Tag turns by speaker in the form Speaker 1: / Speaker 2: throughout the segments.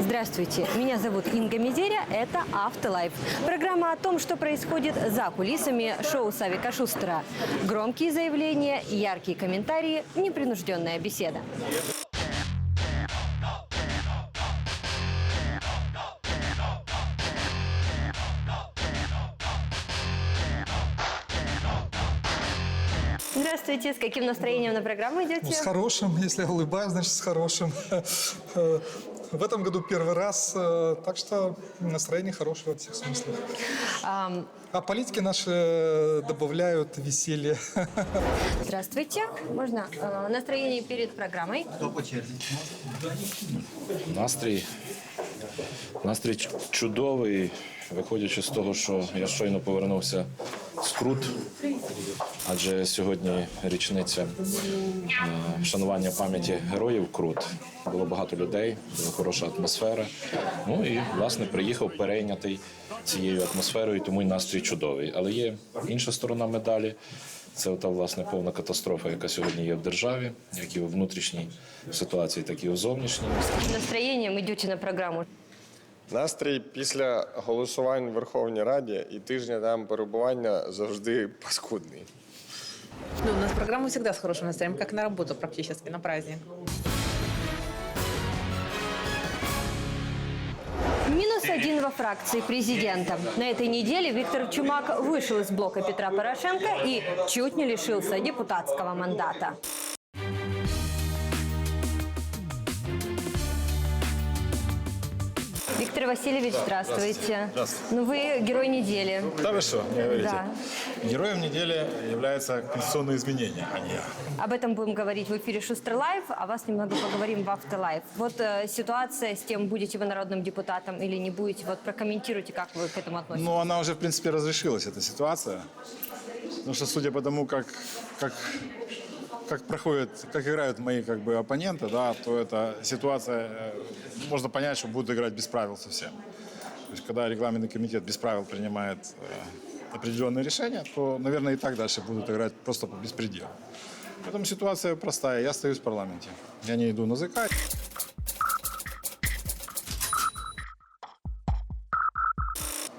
Speaker 1: Здравствуйте, меня зовут Инга Мизеря, это Автолайф. Программа о том, что происходит за кулисами шоу Савика Шустера. Громкие заявления, яркие комментарии, непринужденная беседа. Здравствуйте, с каким настроением на программу идете?
Speaker 2: Ну, С хорошим, если я улыбаюсь, значит с хорошим. В этом году первый раз, э, так что настроение хорошее во всех смыслах.
Speaker 1: Ам,
Speaker 2: А политики наши добавляют веселье.
Speaker 1: Здравствуйте, можно э, настроение перед программой?
Speaker 3: Настрій. Настрій ч- чудовий, виходячи з того, що я щойно повернувся з Крут, адже сьогодні річниця е, вшанування пам'яті героїв Крут. Було багато людей, була хороша атмосфера. Ну і власне приїхав перейнятий цією атмосферою, тому й настрій чудовий. Але є інша сторона медалі. Це та власне повна катастрофа, яка сьогодні є в державі, як і у внутрішній ситуації, так і у зовнішній.
Speaker 1: Каким настроением на программу?
Speaker 4: Настрій після голосувань в Верховній Раді і тижня там перебування завжди паскудний.
Speaker 5: Ну, у нас программа всегда с хорошим настроением, как на работу практически, на праздник.
Speaker 1: Минус один во фракции президента. На этой неделе Виктор Чумак вышел из блока Петра Порошенко и чуть не лишился депутатского мандата. Васильевич, здравствуйте.
Speaker 6: Здравствуйте.
Speaker 1: Ну вы герой недели.
Speaker 6: Да вы что, не говорите?
Speaker 1: Да.
Speaker 6: Героем недели является конституционные изменения, а не я.
Speaker 1: Об этом будем говорить в эфире Шустер Лайв, а вас немного поговорим в Автолайв. Вот э, ситуация с тем, будете вы народным депутатом или не будете, вот прокомментируйте, как вы к этому относитесь.
Speaker 6: Ну, она уже, в принципе, разрешилась, эта ситуация. Потому что, судя по тому, как, как, как проходят, как играют мои как бы, оппоненты, да, то эта ситуация, э, можно понять, что будут играть без правил совсем. То есть, когда регламентный комитет без правил принимает э, определенные решения, то, наверное, и так дальше будут играть просто по беспределу. Поэтому ситуация простая. Я остаюсь в парламенте. Я не иду на ЗК.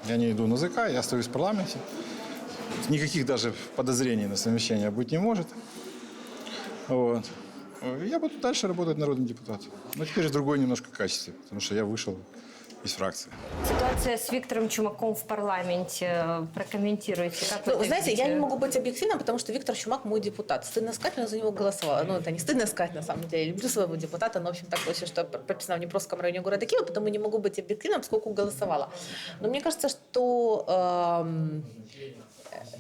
Speaker 6: Я не иду на ЗК, я остаюсь в парламенте. Никаких даже подозрений на совмещение быть не может. Вот. Я буду дальше работать народным депутатом. Но теперь в другой немножко качестве, потому что я вышел из фракции.
Speaker 1: Ситуация с Виктором Чумаком в парламенте. Э, Прокомментируйте, как вы
Speaker 5: Ну,
Speaker 1: это
Speaker 5: знаете, я
Speaker 1: видите?
Speaker 5: не могу быть объективна, потому что Виктор Чумак мой депутат. Стыдно сказать, но я за него голосовала. Ну, это не стыдно сказать, на самом деле. Я люблю своего депутата, но, в общем, так получилось, что я прописана в Днепровском районе города Киева, потому не могу быть объективна, поскольку голосовала. Но мне кажется, что эм,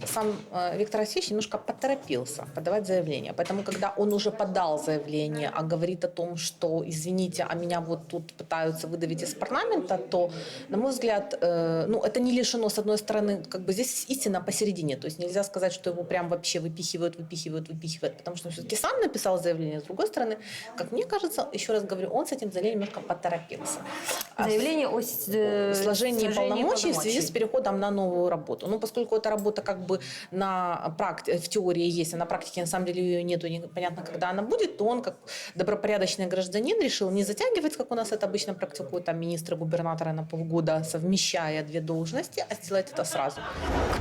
Speaker 5: сам э, Виктор Васильевич немножко поторопился подавать заявление. Поэтому, когда он уже подал заявление, а говорит о том, что, извините, а меня вот тут пытаются выдавить из парламента, то, на мой взгляд, э, ну, это не лишено, с одной стороны, как бы здесь истина посередине. То есть нельзя сказать, что его прям вообще выпихивают, выпихивают, выпихивают, потому что он все-таки сам написал заявление. С другой стороны, как мне кажется, еще раз говорю, он с этим заявлением немножко поторопился. А
Speaker 1: Заявление о э,
Speaker 5: сложении полномочий в связи с
Speaker 1: полномочий.
Speaker 5: переходом на новую работу. Ну, поскольку эта работа как бы на практи- в теории есть, а на практике на самом деле ее нету, непонятно, когда она будет, то он как добропорядочный гражданин решил не затягивать, как у нас это обычно практикуют там министры, губернаторы на полгода, совмещая две должности, а сделать это сразу.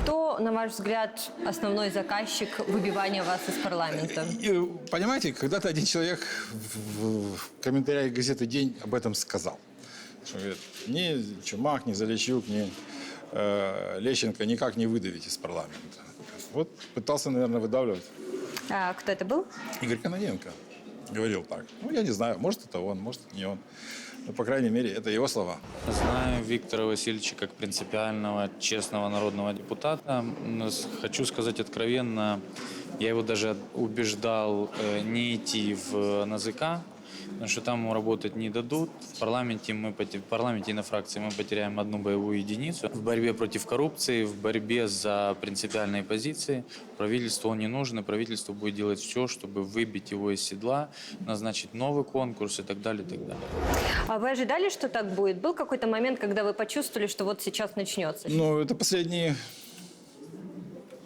Speaker 1: Кто, на ваш взгляд, основной заказчик выбивания вас из парламента?
Speaker 6: Понимаете, когда-то один человек в, комментариях газеты «День» об этом сказал. Что, говорит, ни Чумак, ни Залещук, ни э, Лещенко никак не выдавить из парламента. Вот пытался, наверное, выдавливать.
Speaker 1: А, кто это был?
Speaker 6: Игорь Кононенко говорил так. Ну, я не знаю, может, это он, может, не он. Но, по крайней мере, это его слова.
Speaker 7: Знаю Виктора Васильевича как принципиального, честного народного депутата. Хочу сказать откровенно, я его даже убеждал э, не идти в НАЗК, потому что там ему работать не дадут. В парламенте, мы, в парламенте и на фракции мы потеряем одну боевую единицу. В борьбе против коррупции, в борьбе за принципиальные позиции правительству он не нужен, и правительство будет делать все, чтобы выбить его из седла, назначить новый конкурс и так далее, и так далее.
Speaker 1: А вы ожидали, что так будет? Был какой-то момент, когда вы почувствовали, что вот сейчас начнется?
Speaker 6: Ну, это последние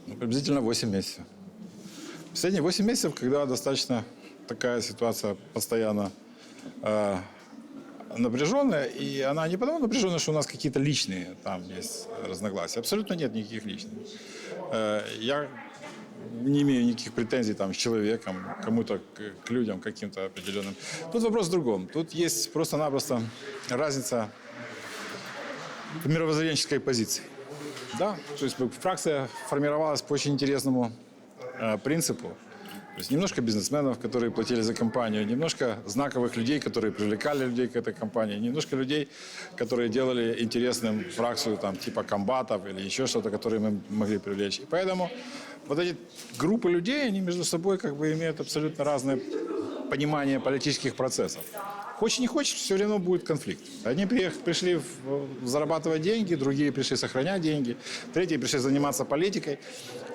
Speaker 6: ну, приблизительно 8 месяцев. Последние 8 месяцев, когда достаточно такая ситуация постоянно э, напряженная, и она не потому напряженная, что у нас какие-то личные там есть разногласия. Абсолютно нет никаких личных. Э, я не имею никаких претензий там, с человеком, кому-то, к, людям каким-то определенным. Тут вопрос в другом. Тут есть просто-напросто разница в мировоззренческой позиции. Да, то есть фракция формировалась по очень интересному э, принципу. То есть немножко бизнесменов, которые платили за компанию, немножко знаковых людей, которые привлекали людей к этой компании, немножко людей, которые делали интересным фракцию там, типа комбатов или еще что-то, которые мы могли привлечь. И поэтому вот эти группы людей, они между собой как бы имеют абсолютно разное понимание политических процессов. Хочешь не хочешь, все равно будет конфликт. Одни пришли зарабатывать деньги, другие пришли сохранять деньги, третьи пришли заниматься политикой.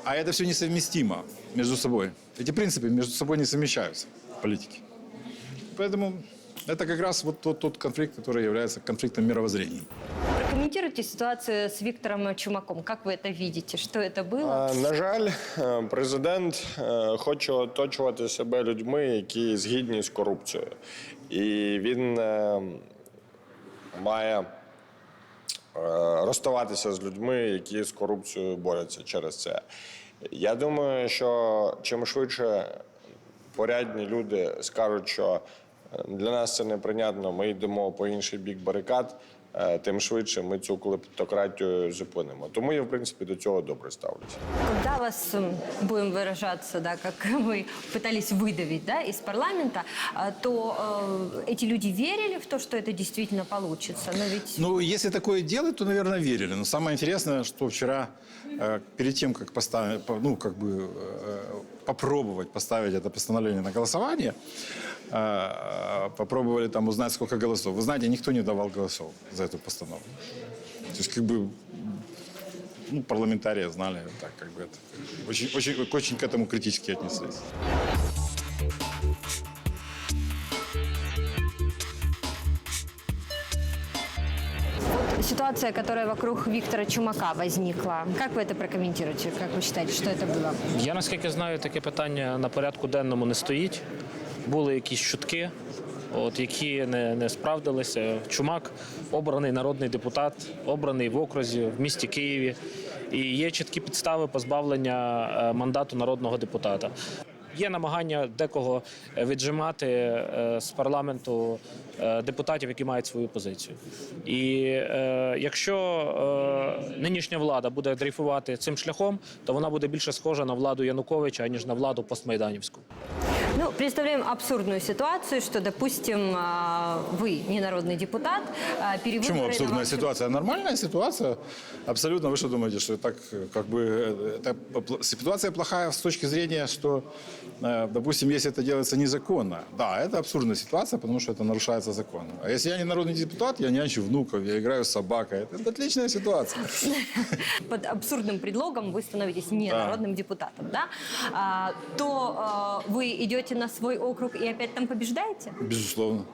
Speaker 6: А это все несовместимо между собой. Эти принципы между собой не совмещаются в политике. Поэтому это как раз вот тот, тот конфликт, который является конфликтом мировоззрений.
Speaker 1: Прокомментируйте ситуацию с Виктором Чумаком. Как вы это видите? Что это было?
Speaker 4: А, На жаль, е, президент е, хоче оточувати себе людьми, які згідні з корупцією. І він е, має е, розставатися з людьми, які з корупцією борються через це. Я думаю, що чим швидше порядні люди скажуть, що е, для нас це неприйнятно, ми йдемо по інший бік барикад, е, тим швидше ми цю клептократію зупинимо. Тому я, в принципі, до цього добре ставлюся.
Speaker 1: Когда вас, м, будем выражаться, да, как вы пытались выдавить да, из парламента, а, то э, эти люди верили в то, что это действительно получится. Но ведь
Speaker 6: Ну, если такое делать, то, наверное, верили. Но самое интересное, что вчера, э, Перед тем, как поставить, по- ну, как бы э, попробовать поставить это постановление на голосование, э, попробовали там узнать, сколько голосов. Вы знаете, никто не давал голосов за эту постановку. То есть, как бы, ну, парламентарии знали, так, как бы это, очень, очень, очень к этому критически отнеслись.
Speaker 1: ситуация, которая вокруг Виктора Чумака возникла, как вы это прокомментируете? Как вы считаете, что это было?
Speaker 8: Я наскільки знаю, таке питання на порядку денному не стоїть. Були якісь чутки, от, які не, не справдилися. Чумак обраний народний депутат, обраний в окрузі в місті Києві. І є чіткі підстави позбавлення е, мандату народного депутата. Є намагання декого е, віджимати е, з парламенту е, депутатів, які мають свою позицію. І е, якщо е, нинішня влада буде дрейфувати цим шляхом, то вона буде більше схожа на владу Януковича, ніж на владу постмайданівську.
Speaker 1: Ну, представляем абсурдную ситуацию, что, допустим, а, вы, не народный депутат, а, перевыборы...
Speaker 6: Почему
Speaker 1: на
Speaker 6: абсурдная
Speaker 1: вашу-
Speaker 6: ситуация? Нормальная ситуация. Абсолютно. Вы что думаете, что так э, как бы э, это пл- ситуация плохая с точки зрения, что, э, допустим, если это делается незаконно, да, это абсурдная ситуация, потому что это нарушается законом. А если я не народный депутат, я нянчу внуков, я играю с собакой, это отличная ситуация.
Speaker 1: под абсурдным предлогом вы становитесь не
Speaker 6: Да.
Speaker 1: народным депутатом, да, а, то а, вы идете на свой округ и опять там побеждаете?
Speaker 6: Безусловно.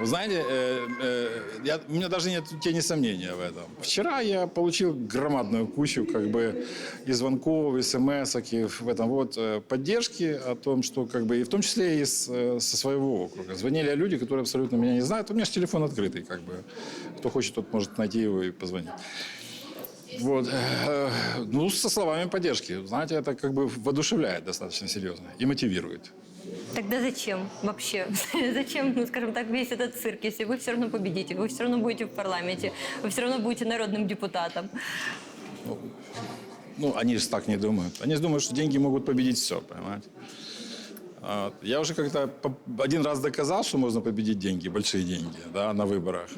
Speaker 6: Вы знаете, э, э, я, у меня даже нет тени сомнения в этом. Вчера я получил громадную кучу как бы и звонков, и смс и в этом вот э, поддержки о том, что как бы и в том числе и с, со своего округа. Звонили люди, которые абсолютно меня не знают. У меня же телефон открытый, как бы. Кто хочет, тот может найти его и позвонить. Вот. Ну, со словами поддержки. Знаете, это как бы воодушевляет достаточно серьезно и мотивирует.
Speaker 1: Тогда зачем вообще? зачем, ну, скажем так, весь этот цирк, если вы все равно победите, вы все равно будете в парламенте, вы все равно будете народным депутатом?
Speaker 6: Ну, они же так не думают. Они же думают, что деньги могут победить все, понимаете? А, Я уже как-то по- один раз доказал, что можно победить деньги, большие деньги, да, на выборах.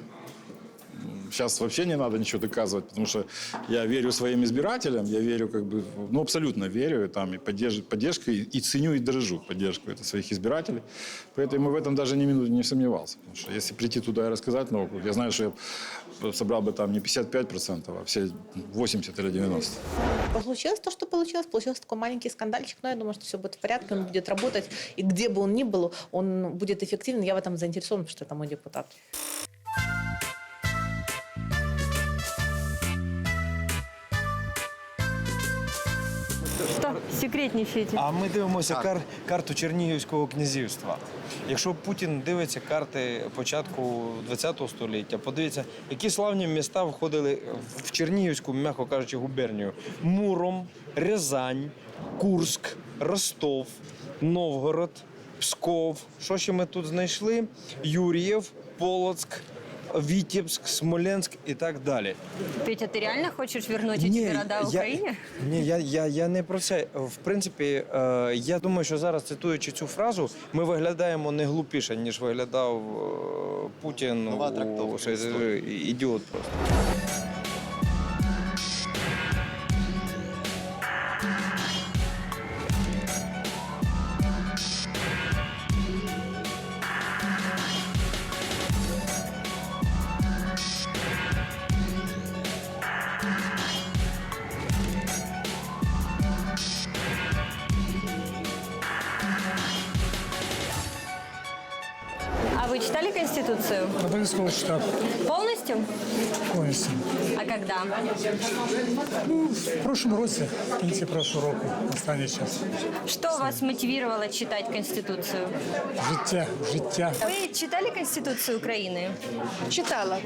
Speaker 6: Сейчас вообще не надо ничего доказывать, потому что я верю своим избирателям, я верю как бы, ну абсолютно верю, там и поддерж, поддержка, и, и ценю, и дорожу поддержку это своих избирателей. Поэтому в этом даже ни минуты не сомневался. Потому что если прийти туда и рассказать округ, я знаю, что я собрал бы там не 55%, а все 80 или 90%.
Speaker 5: Получилось то, что получилось. Получился такой маленький скандальчик, но я думаю, что все будет в порядке, он будет работать. И где бы он ни был, он будет эффективен. Я в этом заинтересован, потому что это мой депутат.
Speaker 1: Что секретничаете?
Speaker 9: А ми дивимося кар- карту Чернігівського князівства. Якщо Путін дивиться карти початку ХХ століття, подивіться, які славні міста входили в Чернігівську, м'яко кажучи, губернію: Муром, Рязань, Курск, Ростов, Новгород, Псков. Що ще ми тут знайшли? Юрієв, Полоцк, Вітебськ, Смоленськ і так далі.
Speaker 1: Петя, ты реально хочешь вернуть эти города
Speaker 9: я,
Speaker 1: Украине?
Speaker 9: Ні, я, я, я не про це. В принципі, е, я думаю, що зараз цитуючи цю фразу, ми виглядаємо не глупіше, ніж виглядав е, Путін.
Speaker 10: Нова трактовка історії.
Speaker 9: ідіот просто.
Speaker 11: 2021 році в кінці прошлого року, останній час.
Speaker 1: Что вас мотивировало читать Конституцию?
Speaker 11: Життя, життя.
Speaker 1: Вы читали Конституцию Украины?
Speaker 12: Читала.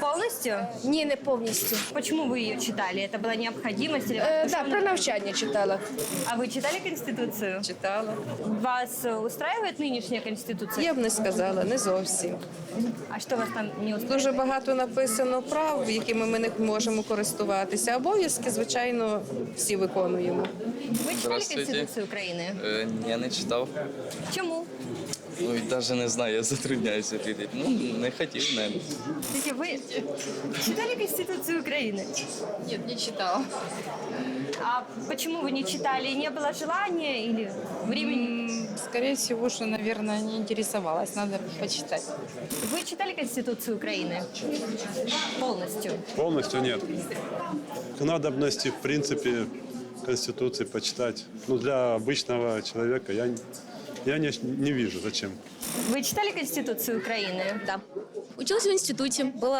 Speaker 1: Полностью?
Speaker 12: Ні, не повністю.
Speaker 1: Почему вы ее читали? Это была необходимость? Или вас
Speaker 12: Е,
Speaker 1: пришел
Speaker 12: да,
Speaker 1: на-
Speaker 12: про навчання читала.
Speaker 1: А вы читали Конституцию?
Speaker 12: Читала.
Speaker 1: Вас э, устраивает нынешняя Конституция?
Speaker 12: Я б не сказала, не зовсім.
Speaker 1: А что вас там не устраивает?
Speaker 12: Дуже багато написано прав, якими ми не можемо користуватися. Обов'язки, звичайно, всі виконуємо.
Speaker 1: Вы читали
Speaker 10: Здравствуйте.
Speaker 1: Конституцию Украины?
Speaker 10: Е, я не читав.
Speaker 1: Чему?
Speaker 10: Ну і навіть не знаю, я затрудняюся відповідати. Ну, не хотів, не.
Speaker 1: Скажите, вы читали Конституцию Украины?
Speaker 12: Ні, не читала.
Speaker 1: А почему вы не читали? Не было желания или времени?
Speaker 12: Скорее всего, что, наверное, не интересовалась. Надо почитать.
Speaker 1: Вы читали Конституцию Украины? Полностью.
Speaker 13: Полностью нет. К надобности, в принципе, Конституции почитать. Ну, для обычного человека я, я не, не вижу, зачем.
Speaker 1: Вы читали Конституцию Украины?
Speaker 12: Да. Училась в институте, был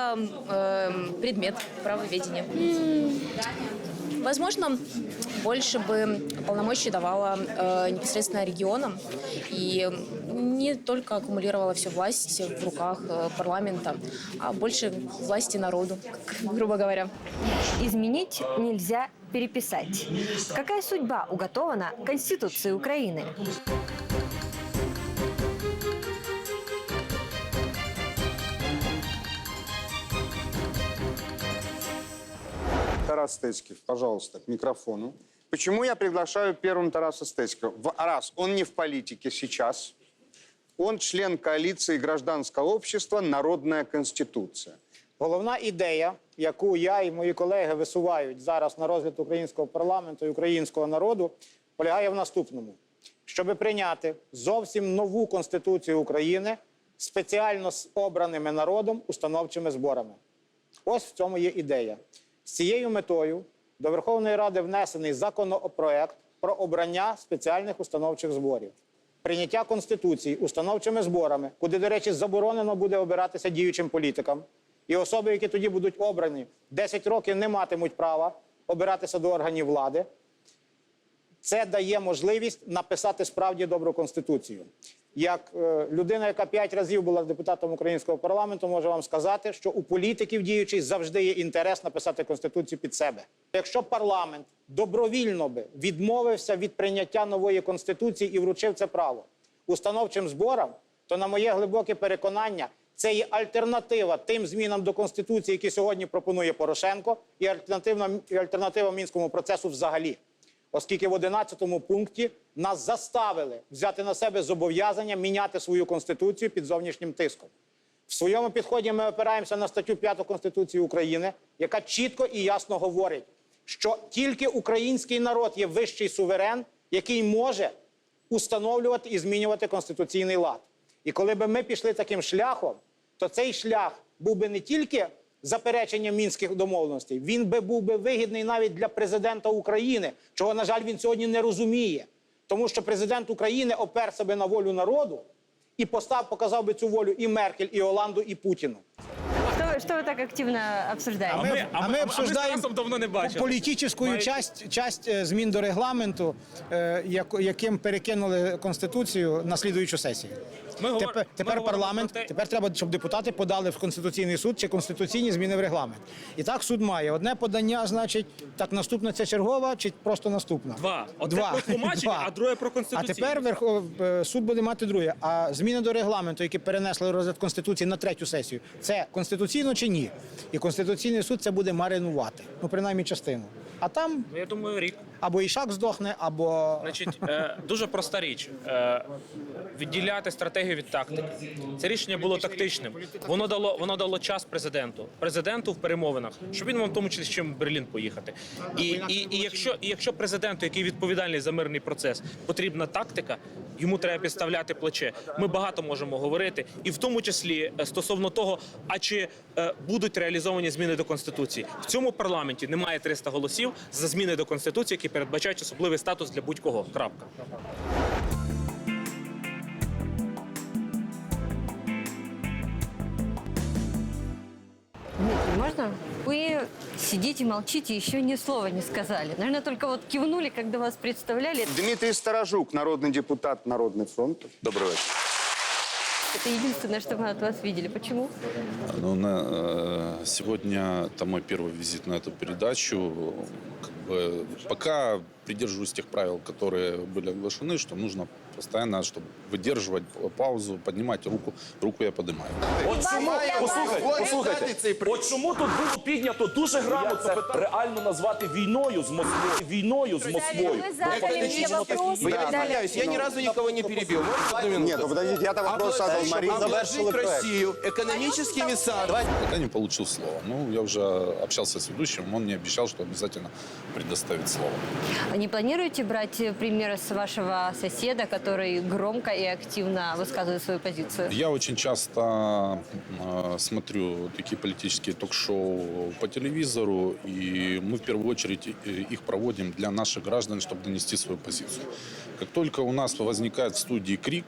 Speaker 12: предмет правоведения. Возможно, больше бы полномочий давала э, непосредственно регионам и не только аккумулировала всю власть в руках э, парламента, а больше власти народу, грубо говоря.
Speaker 1: Изменить нельзя переписать. Какая судьба уготована Конституции Украины?
Speaker 14: Тарас Стецкий, пожалуйста, к микрофону. Почему я приглашаю первым Тараса Стецкого? Раз, он не в политике сейчас. Он член коалиции гражданского общества «Народная конституция».
Speaker 15: Головна ідея, яку я і мої колеги висувають зараз на розгляд українського парламенту і українського народу, полягає в наступному: щоб прийняти зовсім нову конституцію України спеціально з обраними народом установчими зборами. Ось в цьому є ідея. З цією метою до Верховної Ради внесений законопроект про обрання спеціальних установчих зборів. Прийняття Конституції установчими зборами, куди, до речі, заборонено буде обиратися діючим політикам. І особи, які тоді будуть обрані, 10 років не матимуть права обиратися до органів влади. Це дає можливість написати справді добру конституцію. Як е, людина, яка п'ять разів була депутатом українського парламенту, можу вам сказати, що у політиків діючих завжди є інтерес написати конституцію під себе. Якщо парламент добровільно би відмовився від прийняття нової конституції і вручив це право установчим зборам, то на моє глибоке переконання. Це є альтернатива тим змінам до конституції, які сьогодні пропонує Порошенко, і альтернативна і альтернатива мінському процесу взагалі оскільки в 11 пункті нас заставили взяти на себе зобов'язання міняти свою конституцію під зовнішнім тиском. В своєму підході ми опираємося на статтю 5 Конституції України, яка чітко і ясно говорить, що тільки український народ є вищий суверен, який може установлювати і змінювати конституційний лад. І коли би ми пішли таким шляхом, то цей шлях був би не тільки запереченням мінських домовленостей, він би був би вигідний навіть для президента України, чого, на жаль, він сьогодні не розуміє. Тому що президент України опер себе на волю народу і постав, показав би цю волю і Меркель, і Оланду, і Путіну.
Speaker 1: Что, что вы так активно обсуждаете?
Speaker 15: А ми, а ми обсуждаємо
Speaker 8: давно не бачили.
Speaker 15: політичну часть, часть е, змін до регламенту, е, як- яким перекинули Конституцію на слідуючу сесію.
Speaker 8: Ми говор-
Speaker 15: Тепер,
Speaker 8: ми
Speaker 15: тепер парламент,
Speaker 8: те-
Speaker 15: тепер треба, щоб депутати подали в Конституційний суд чи конституційні зміни в регламент. І так суд має одне подання, значить, так наступна це чергова чи просто наступна?
Speaker 8: Два. Одне
Speaker 15: Два.
Speaker 8: про тлумачення,
Speaker 15: Два.
Speaker 8: а друге про
Speaker 15: А тепер Верхов... е, суд буде мати друге. А зміни до регламенту, які перенесли розгляд Конституції на третю сесію, це конституційно чи ні? І Конституційний суд це буде маринувати, ну принаймні частину. А там
Speaker 8: Ну, я думаю, рік.
Speaker 15: або ішак здохне, або
Speaker 8: Значить, е, дуже проста річ. Е, відділяти стратегію від тактики. Це рішення було тактичним. Воно дало, воно дало час президенту. Президенту в перемовинах, щоб він мав в тому числі з чим в Берлін поїхати. І, і, і, якщо, і якщо президенту, який відповідальний за мирний процес, потрібна тактика, йому треба підставляти плече. Ми багато можемо говорити, і в тому числі е, стосовно того, а чи е, будуть реалізовані зміни до конституції в цьому парламенті. Немає 300 голосів за зміни до конституції, які передбачають особливий статус для будь-кого. Крапка.
Speaker 1: Дмитрий, можно? Вы сидите, молчите, еще ни слова не сказали. Наверное, только вот кивнули, когда вас представляли.
Speaker 14: Дмитрий Сторожук, народный депутат Народный фронт. Добрый вечер.
Speaker 1: Это единственное, что мы от вас видели. Почему?
Speaker 16: Ну, на, э, сегодня это мой первый визит на эту передачу. Как бы, пока придерживаюсь тех правил, которые были оглашены, что нужно постоянно, чтобы выдерживать паузу, поднимать руку. Руку я поднимаю.
Speaker 17: От чому, послухайте, послухайте, от чому тут було піднято дуже грамотно реально назвати війною з Москвою, війною з Москвою.
Speaker 14: Я извиняюсь, я ни разу никого не перебил. Нет, ну подождите, я-то вопрос задал Марии. Завершили проект.
Speaker 16: экономическими санкциями. Пока не получил слова. Ну, я уже общался с ведущим, он мне обещал, что обязательно предоставит слово.
Speaker 1: Не планируете брать пример с вашего соседа, который громко и активно высказывает свою позицию?
Speaker 16: Я очень часто э, смотрю такие политические ток-шоу по телевизору, и мы в первую очередь э, их проводим для наших граждан, чтобы донести свою позицию. Как только у нас возникает в студии крик,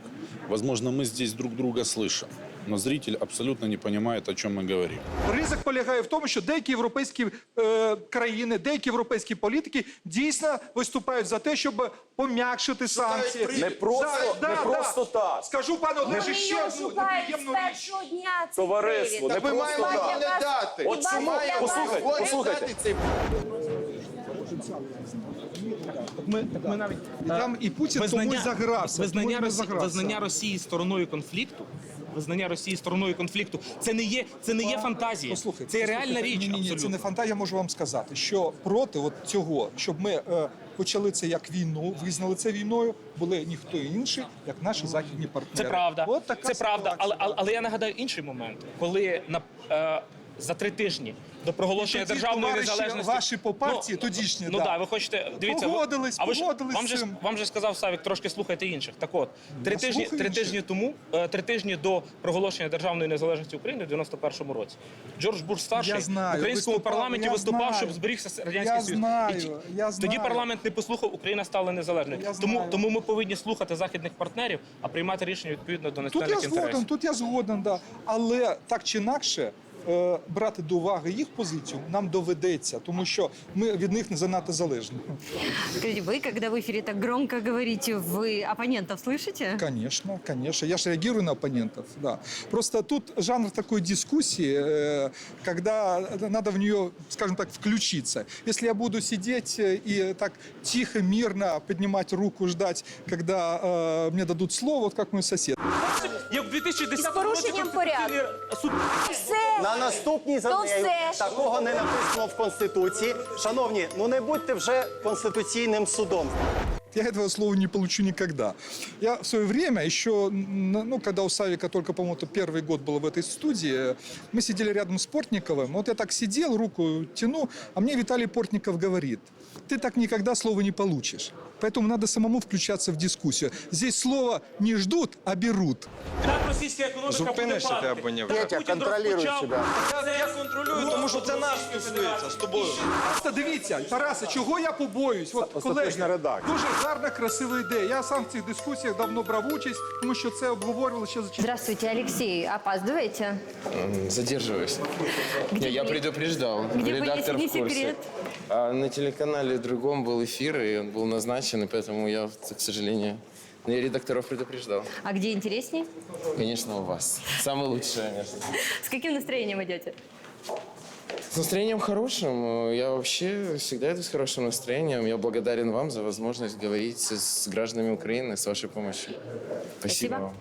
Speaker 16: возможно, мы здесь друг друга слышим, но зритель абсолютно не понимает, о чем мы говорим.
Speaker 2: Ризик полягає в тому, що деякі європейські е, країни, деякі європейські політики дійсно виступають за те, щоб пом'якшити санкції.
Speaker 17: Не просто- не просто так.
Speaker 2: Скажу, пане Олеже, ще одну неприємну річ.
Speaker 17: Товариство, не просто так. От чому, послухайте, послухайте.
Speaker 2: Ми, ми навіть там і Путін тому й загрався.
Speaker 8: визнання,
Speaker 2: тому й загрався.
Speaker 8: визнання Росії стороною конфлікту. Визнання Росії стороною конфлікту. Це не є, це не є фантазія.
Speaker 2: Послухайте,
Speaker 8: це
Speaker 2: послухайте,
Speaker 8: реальна річ.
Speaker 2: Ні, ні, ні,
Speaker 8: абсолютно.
Speaker 2: це не фантазія. Я можу вам сказати, що проти от цього, щоб ми е, почали це як війну, визнали це війною, були ніхто інший, як наші західні партнери.
Speaker 8: Це правда.
Speaker 2: От така
Speaker 8: це правда. Але, але, але я нагадаю інший момент, коли на е, за три тижні до проголошення
Speaker 2: тоді
Speaker 8: державної
Speaker 2: товариші
Speaker 8: незалежності
Speaker 2: ваші по партії,
Speaker 8: ну,
Speaker 2: тодішні,
Speaker 8: ну
Speaker 2: да.
Speaker 8: да, ви хочете дивіться.
Speaker 2: Погодились,
Speaker 8: а ви ж-
Speaker 2: погодились
Speaker 8: вам
Speaker 2: з
Speaker 8: же
Speaker 2: цим.
Speaker 8: вам же сказав Савік, трошки слухайте інших. Так от три тижні, три тижні тому, е, три тижні до проголошення державної незалежності України в 91-му році. Джордж Буш старший
Speaker 2: знаю,
Speaker 8: в українському
Speaker 2: виступав,
Speaker 8: парламенті виступав,
Speaker 2: знаю.
Speaker 8: щоб зберігся радянський
Speaker 2: Я
Speaker 8: союз.
Speaker 2: знаю,
Speaker 8: І
Speaker 2: я
Speaker 8: Тоді парламент не послухав, Україна стала незалежною.
Speaker 2: Я
Speaker 8: Тому
Speaker 2: знаю.
Speaker 8: тому ми повинні слухати західних партнерів, а приймати рішення відповідно до
Speaker 2: Тут
Speaker 8: національних
Speaker 2: я згоден, тут я згоден, да. Але так чи інакше. е, Брати до уваги їх позицію нам доведеться, тому що ми від них не занадто залежні.
Speaker 1: Скажите, вы, когда в эфире так громко говорите, вы оппонентов слышите?
Speaker 2: Конечно, конечно. Я же реагирую на оппонентов, да. Просто тут жанр такой дискуссии, э, когда надо в нее, скажем так, включиться. Если я буду сидеть э, и так тихо, мирно поднимать руку, ждать, когда э, мне дадут слово, вот как мой сосед.
Speaker 8: Як в 2010
Speaker 18: З порушенням порядку.
Speaker 8: суд
Speaker 18: Все.
Speaker 19: На наступній за
Speaker 18: То
Speaker 19: нею
Speaker 18: все ж.
Speaker 19: такого не написано в Конституції. Шановні, ну не будьте вже конституційним судом.
Speaker 2: Я этого слова не получу никогда. Я в свое время еще, н- ну, когда у Савика только, по-моему, это первый год был в этой студии, мы сидели рядом с Портниковым. Вот я так сидел, руку тяну, а мне Виталий Портников говорит, ты так никогда слова не получишь. Поэтому надо самому включаться в дискуссию. Здесь слово не ждут, а берут.
Speaker 17: Так російська економіка буде
Speaker 9: Зупинишся ти
Speaker 17: падати.
Speaker 9: або ні?
Speaker 17: Так
Speaker 14: Петя,
Speaker 17: Путін
Speaker 14: контролюй
Speaker 17: розпочав.
Speaker 14: себе.
Speaker 9: Я, я контролюю, тому що це нас стосується з тобою.
Speaker 2: Просто дивіться, Тарасе, чого я побоююсь? От, колеги, дуже гарна, красива ідея. Я сам в цих дискусіях давно брав участь, тому що це обговорювали ще за часів
Speaker 1: Здравствуйте, Алексей. Опаздываете?
Speaker 19: Задерживаюсь.
Speaker 1: Где
Speaker 19: Не, я
Speaker 1: были?
Speaker 19: предупреждал.
Speaker 1: Где были,
Speaker 19: Редактор
Speaker 1: если
Speaker 19: в
Speaker 1: не
Speaker 19: курсе.
Speaker 1: секрет?
Speaker 19: А на телеканале другом был эфир, и он был назначен, и поэтому я, к сожалению, я редакторов предупреждал.
Speaker 1: А где интересней?
Speaker 19: Конечно, у вас. Самое лучшее место.
Speaker 1: С каким настроением идете?
Speaker 19: С настроением хорошим. Я вообще всегда иду с хорошим настроением. Я благодарен вам за возможность говорить с, с гражданами Украины с вашей помощью. Спасибо,
Speaker 1: Спасибо.
Speaker 19: вам.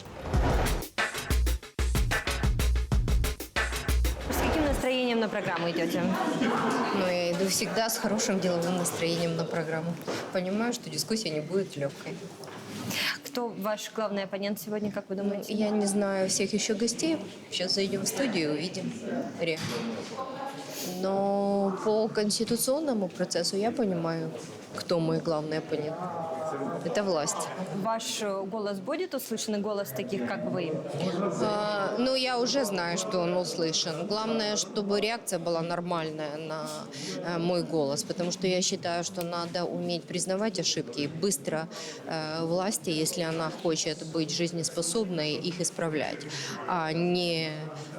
Speaker 1: На программу идете?
Speaker 20: Но я иду всегда с хорошим деловым настроением на программу. Понимаю, что дискуссия не будет легкой.
Speaker 1: Кто ваш главный оппонент сегодня, как вы думаете?
Speaker 20: Я не знаю всех еще гостей. Сейчас зайдем в студию и увидим реакцию. Но по конституционному процессу я понимаю, кто мой главный оппонент. Это власть.
Speaker 1: Ваш э, голос будет услышан, и голос таких, как вы?
Speaker 20: А, ну, я уже знаю, что он услышан. Главное, чтобы реакция была нормальная на э, мой голос, потому что я считаю, что надо уметь признавать ошибки и быстро э, власти, если она хочет быть жизнеспособной, их исправлять, а не,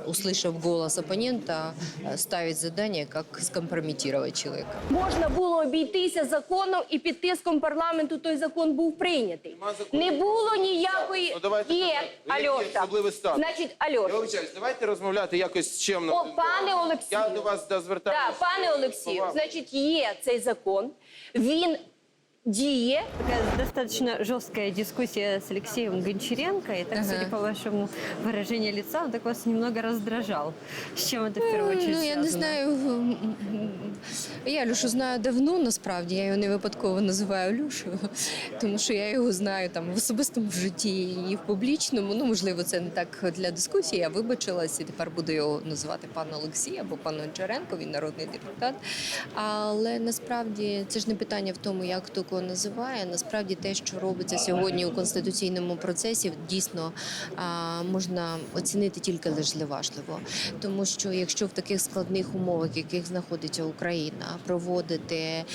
Speaker 20: услышав голос оппонента, э, ставить задание, как скомпрометировать человека.
Speaker 18: Можна було обійтися законом і під тиском парламенту той закон був прийнятий. Не було ніякої
Speaker 19: Ну, давайте
Speaker 18: є Альоша. Значить,
Speaker 19: Я вибачаюсь, давайте розмовляти якось чемно.
Speaker 18: О, пане Олексію.
Speaker 19: Я до вас да, звертаюся.
Speaker 18: Так, пане Олексію, значить, є цей закон. Він діє.
Speaker 1: Такая достаточно жесткая дискуссия с Алексеем Гончаренко. И так,
Speaker 20: Ага.
Speaker 1: судя по вашему выражению лица, он так вас немного раздражал. С чем это в первую очередь
Speaker 20: Ну, я не знаю. Я Люшу знаю давно, насправді. Я його не випадково називаю Люшею, тому що я його знаю там в особистому житті і в публічному. Ну, можливо, це не так для дискусії. Я вибачилась і тепер буду його називати пан Олексій або пан Гончаренко, він народний депутат. Але насправді це ж не питання в тому, як хто кого називає. Насправді те, що робиться сьогодні у конституційному процесі, дійсно можна оцінити тільки лише зневажливо. Тому що якщо в таких складних умовах, в яких знаходиться Україна, проводити е,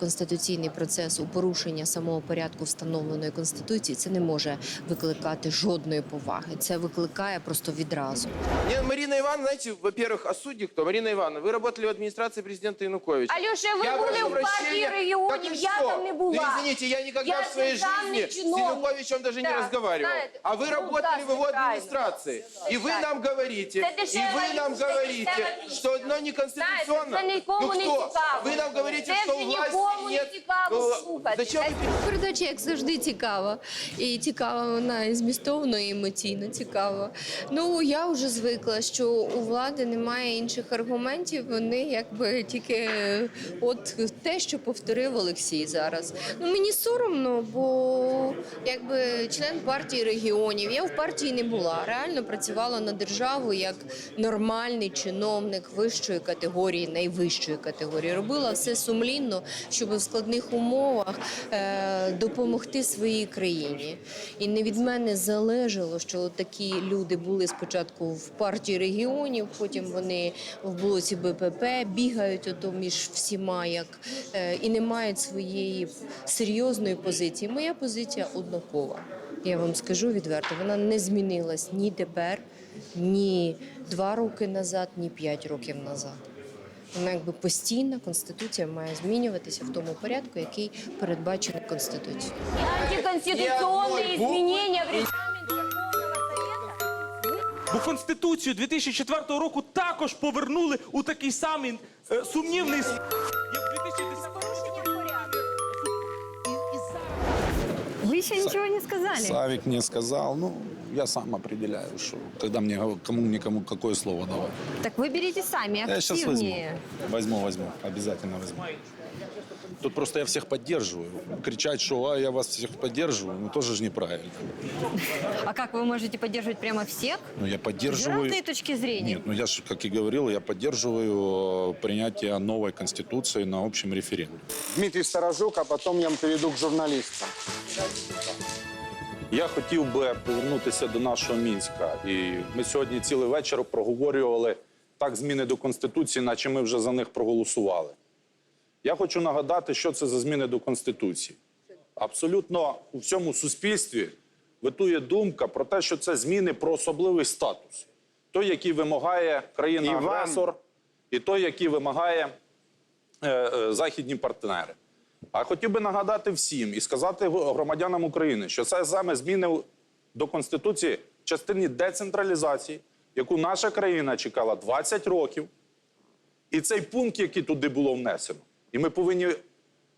Speaker 20: конституційний процес у порушення самого порядку встановленої конституції, це не може викликати жодної поваги. Це викликає просто відразу.
Speaker 19: Не, Марина Ивановна, знаете, во-первых, о судьях кто? Марина Ивановна, вы работали в администрации президента Януковича.
Speaker 18: Альоша, ви
Speaker 19: Я
Speaker 18: були в партії регіонів, я там не була.
Speaker 19: Ну, извините, я никогда
Speaker 18: Я
Speaker 19: в своей
Speaker 18: державний
Speaker 19: жизни с
Speaker 18: чиновник.
Speaker 19: Януковичем даже не
Speaker 18: Так,
Speaker 19: разговаривал.
Speaker 18: знаете,
Speaker 19: а вы
Speaker 18: ну,
Speaker 19: работали в его
Speaker 18: да, правильно.
Speaker 19: администрации. И вы
Speaker 18: Так.
Speaker 19: нам говорите,
Speaker 18: Це
Speaker 19: и
Speaker 18: дешева
Speaker 19: вы нам
Speaker 18: річ, це
Speaker 19: говорите,
Speaker 18: дешева
Speaker 19: что одно неконституционно.
Speaker 18: Знаєте, це нікому
Speaker 19: ну
Speaker 18: не
Speaker 19: кто?
Speaker 18: цікаво.
Speaker 19: Вы нам говорите,
Speaker 18: Це
Speaker 19: что
Speaker 18: вже
Speaker 19: у власти
Speaker 18: нікому не
Speaker 19: нет...
Speaker 18: цікаво
Speaker 19: Ну,
Speaker 18: слухати.
Speaker 19: Зачем вы
Speaker 20: Передача, як завжди, цікава. І цікава вона і змістовно, і емоційно цікава. Ну я вже звикла, що у влади немає інших аргументів. Вони якби тільки от те, що повторив Олексій зараз. Ну мені соромно, бо якби член партії регіонів. Я в партії не була. Реально працювала на державу як нормальний чиновник вищої категорії, найвищої категорії. Робила все сумлінно, щоб в складних умовах е, допомогти своїй країні. І не від мене залежало, що такі люди були спочатку в партії регіонів, потім вони в блоці БПП бігають ото між всіма, як е, і не мають своєї серйозної позиції. Моя позиція однакова. Я вам скажу відверто, вона не змінилась ні тепер, ні два роки назад, ні п'ять років назад. Вона якби постійна конституція має змінюватися в тому порядку, який передбачений конституцією.
Speaker 18: Антиконституционные изменения в
Speaker 17: Бо Конституцію 2004 року також повернули у такий самий е, сумнівний с- як в 2010 році.
Speaker 1: Вы еще ничего не сказали.
Speaker 16: Савик мне сказал, ну, я сам определяю, что когда мне кому никому какое слово давать.
Speaker 1: Так выберите сами,
Speaker 16: Я сейчас возьму.
Speaker 1: активнее.
Speaker 16: Возьму, возьму, обязательно возьму. Тут просто я всех поддерживаю. Кричать, что а, я вас всех поддерживаю, ну тоже же неправильно.
Speaker 1: А как вы можете поддерживать прямо всех?
Speaker 16: Ну я поддерживаю...
Speaker 1: Разные точки зрения.
Speaker 16: Нет, ну я же, как и говорил, я поддерживаю э, принятие новой конституции на общем референдуме.
Speaker 14: Дмитрий Сторожук, а потом я вам перейду к журналистам.
Speaker 16: Я хотів би повернутися до нашого мінська. І ми сьогодні цілий вечір проговорювали так зміни до конституції, наче ми вже за них проголосували. Я хочу нагадати, що це за зміни до конституції. Абсолютно у всьому суспільстві витує думка про те, що це зміни про особливий статус, той, який вимагає країна-агресор, і той, який вимагає е, е, західні партнери. А хотів би нагадати всім і сказати громадянам України, що це саме зміни до Конституції в частині децентралізації, яку наша країна чекала 20 років. І цей пункт, який туди було внесено, і ми повинні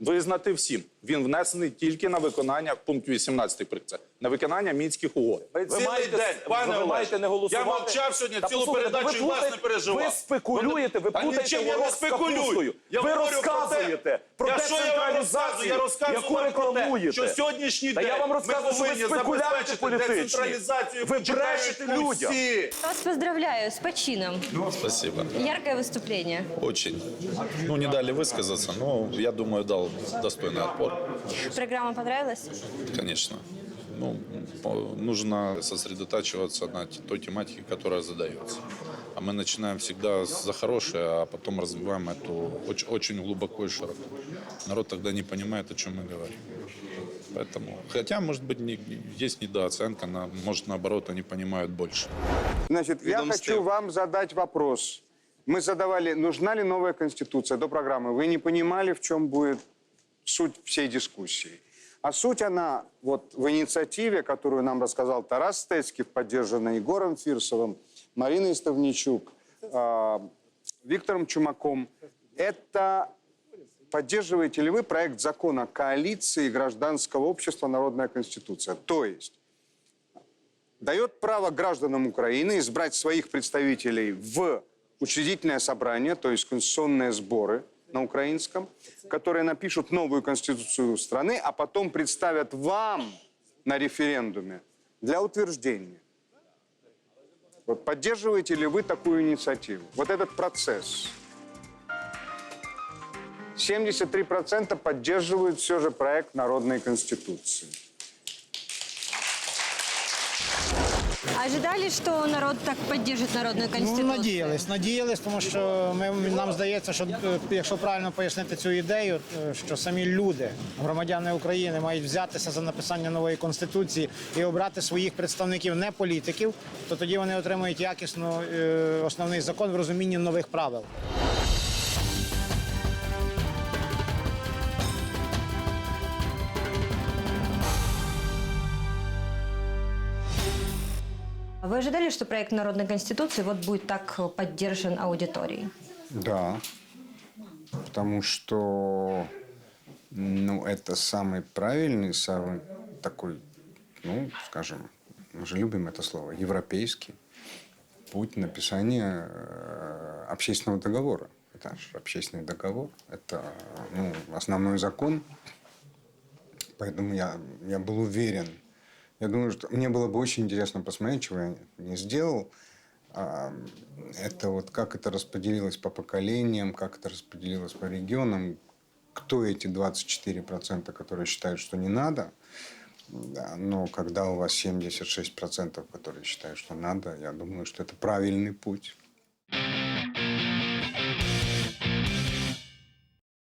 Speaker 16: визнати всім, він внесений тільки на виконання пункт 18 при це, на виконання мінських угод.
Speaker 17: Ви маєте, пане, ви маєте не голосувати.
Speaker 16: Я мовчав сьогодні
Speaker 17: Та
Speaker 16: цілу передачу
Speaker 17: ви
Speaker 16: і вас не переживав.
Speaker 17: Ви спекулюєте, ви
Speaker 16: Та
Speaker 17: плутаєте
Speaker 16: я не спекулюю. Я
Speaker 17: ви
Speaker 16: говорю про те,
Speaker 17: розказуєте про
Speaker 16: що я розказую? Я розказую
Speaker 17: яку рекламуєте.
Speaker 16: що сьогоднішній
Speaker 17: Та я вам
Speaker 16: ми
Speaker 17: розказую, що ви
Speaker 16: повинні
Speaker 17: спекулянти політичні.
Speaker 16: децентралізацію,
Speaker 17: Ви брешете людям.
Speaker 1: Вас поздравляю с почином.
Speaker 16: Спасибо.
Speaker 1: Яркое выступление.
Speaker 16: Очень. Ну, не дали высказаться, но я думаю, дал достойный отпор.
Speaker 1: Программа понравилась?
Speaker 16: Конечно. Ну, нужно сосредотачиваться на той тематике, которая задается. А мы начинаем всегда за хорошее, а потом развиваем эту очень, очень глубоко и широко. Народ тогда не понимает, о чем мы говорим. Поэтому, хотя, может быть, не, есть недооценка, на, может, наоборот, они понимают больше.
Speaker 14: Значит, я хочу вам задать вопрос. Мы задавали, нужна ли новая конституция до программы. Вы не понимали, в чем будет суть всей дискуссии. А суть она вот в инициативе, которую нам рассказал Тарас Стецкий, поддержанный Егором Фирсовым, Мариной Ставничук, э, Виктором Чумаком. Это поддерживаете ли вы проект закона коалиции гражданского общества «Народная конституция»? То есть дает право гражданам Украины избрать своих представителей в учредительное собрание, то есть конституционные сборы на украинском, которые напишут новую конституцию страны, а потом представят вам на референдуме для утверждения. Вот поддерживаете ли вы такую инициативу? Вот этот процесс. 73% поддерживают все же проект народной конституции.
Speaker 1: Ожидали, что народ так поддержит народную конституцию?
Speaker 15: Ну, надіялись, надіялись, тому що ми, нам здається, що е, якщо правильно пояснити цю ідею, е, що самі люди, громадяни України, мають взятися за написання нової конституції і обрати своїх представників, не політиків, то тоді вони отримують якісно е, основний закон в розумінні нових правил.
Speaker 1: Вы ожидали, что проект народной конституции вот будет так поддержан аудиторией?
Speaker 14: Да, потому что ну, это самый правильный, самый такой, ну, скажем, мы же любим это слово, европейский путь написания э, общественного договора. Это же общественный договор, это ну, основной закон. Поэтому я, я был уверен. Я думаю, что мне было бы очень интересно посмотреть, чего я не сделал. А, Это вот как это распределилось по поколениям, как это распределилось по регионам, кто эти 24%, которые считают, что не надо. Да, но когда у вас 76%, которые считают, что надо, я думаю, что это правильный путь.